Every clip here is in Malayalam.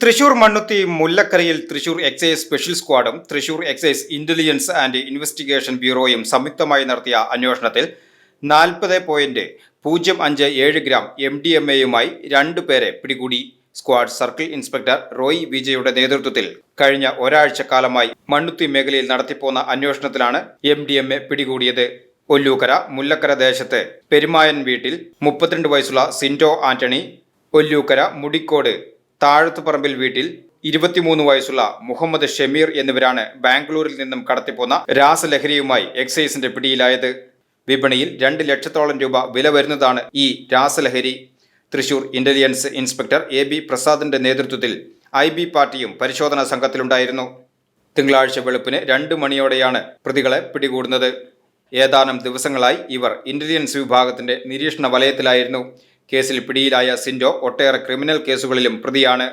തൃശൂർ മണ്ണുത്തി മുല്ലക്കരയിൽ തൃശൂർ എക്സൈസ് സ്പെഷ്യൽ സ്ക്വാഡും Thrissur excise intelligence and investigation ബ്യൂറോയും സംയുക്തമായി നടത്തിയ അന്വേഷണത്തിൽ നാൽപ്പത് പോയിന്റ് പൂജ്യം അഞ്ച് ഏഴ് ഗ്രാം എം ഡി എം എയുമായി രണ്ടു പേരെ പിടികൂടി സ്ക്വാഡ് സർക്കിൾ ഇൻസ്പെക്ടർ റോയ് വിജയുടെ നേതൃത്വത്തിൽ കഴിഞ്ഞ ഒരാഴ്ച കാലമായി മണ്ണുത്തി മേഖലയിൽ നടത്തിപ്പോന്ന അന്വേഷണത്തിലാണ് എം ഡി എം എ പിടികൂടിയത്. ഒല്ലൂക്കര മുല്ലക്കര ദേശത്ത് പെരുമായൻ വീട്ടിൽ മുപ്പത്തിരണ്ട് വയസ്സുള്ള സിൻഡോ ആന്റണി ഒല്ലൂക്കര മുടിക്കോട് താഴത്തുപറമ്പിൽ വീട്ടിൽ ഇരുപത്തിമൂന്ന് വയസ്സുള്ള മുഹമ്മദ് ഷമീർ എന്നിവരാണ് ബാംഗ്ലൂരിൽ നിന്നും കടത്തിപ്പോന്ന രാസലഹരിയുമായി എക്സൈസിന്റെ പിടിയിലായത്. വിപണിയിൽ രണ്ട് ലക്ഷത്തോളം രൂപ വില വരുന്നതാണ് ഈ രാസലഹരി. Thrissur intelligence inspector A B പ്രസാദിന്റെ നേതൃത്വത്തിൽ ഐ ബി പാർട്ടിയും പരിശോധനാ സംഘത്തിലുണ്ടായിരുന്നു. തിങ്കളാഴ്ച വെളുപ്പിന് രണ്ട് മണിയോടെയാണ് പ്രതികളെ പിടികൂടുന്നത്. ഏതാനും ദിവസങ്ങളായി ഇവർ ഇന്റലിജൻസ് വിഭാഗത്തിന്റെ നിരീക്ഷണ വലയത്തിലായിരുന്നു. കേസിൽ പിടിയിലായ സിൻഡോ ഒട്ടേറെ ക്രിമിനൽ കേസുകളിലും പ്രതിയാണ്.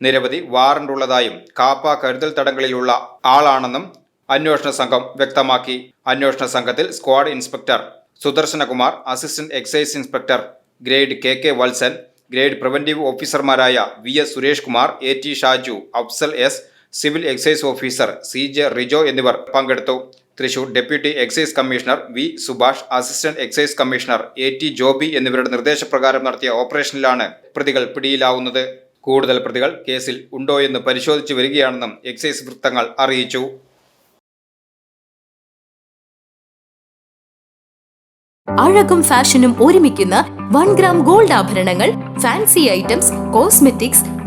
നിരവധി വാറണ്ടുള്ളതായും കാപ്പ കരുതൽ തടങ്കലിലുള്ള ആളാണെന്നും അന്വേഷണ സംഘം വ്യക്തമാക്കി. അന്വേഷണ സംഘത്തിൽ squad inspector Sudarsanakumar assistant excise inspector grade K K Valsan grade preventive ഓഫീസർമാരായ V S Suresh Kumar A T Shaju Afsal S civil excise officer C J Rijo എന്നിവർ പങ്കെടുത്തു. Thrissur deputy excise commissioner V Subhash assistant excise commissioner A T Joby എന്നിവരുടെ നിർദ്ദേശപ്രകാരം നടത്തിയ ഓപ്പറേഷനിലാണ് പ്രതികൾ പിടിയിലാവുന്നത്. കൂടുതൽ പ്രതികൾ കേസിൽ ഉണ്ടോയെന്ന് പരിശോധിച്ചു വരികയാണെന്നും എക്സൈസ് വൃത്തങ്ങൾ അറിയിച്ചു. അഴകും ഫാഷനും ഒരുമിക്കുന്ന വൺ ഗ്രാം ഗോൾഡ് ആഭരണങ്ങൾ ഫാൻസി ഐറ്റംസ് കോസ്മെറ്റിക്സ്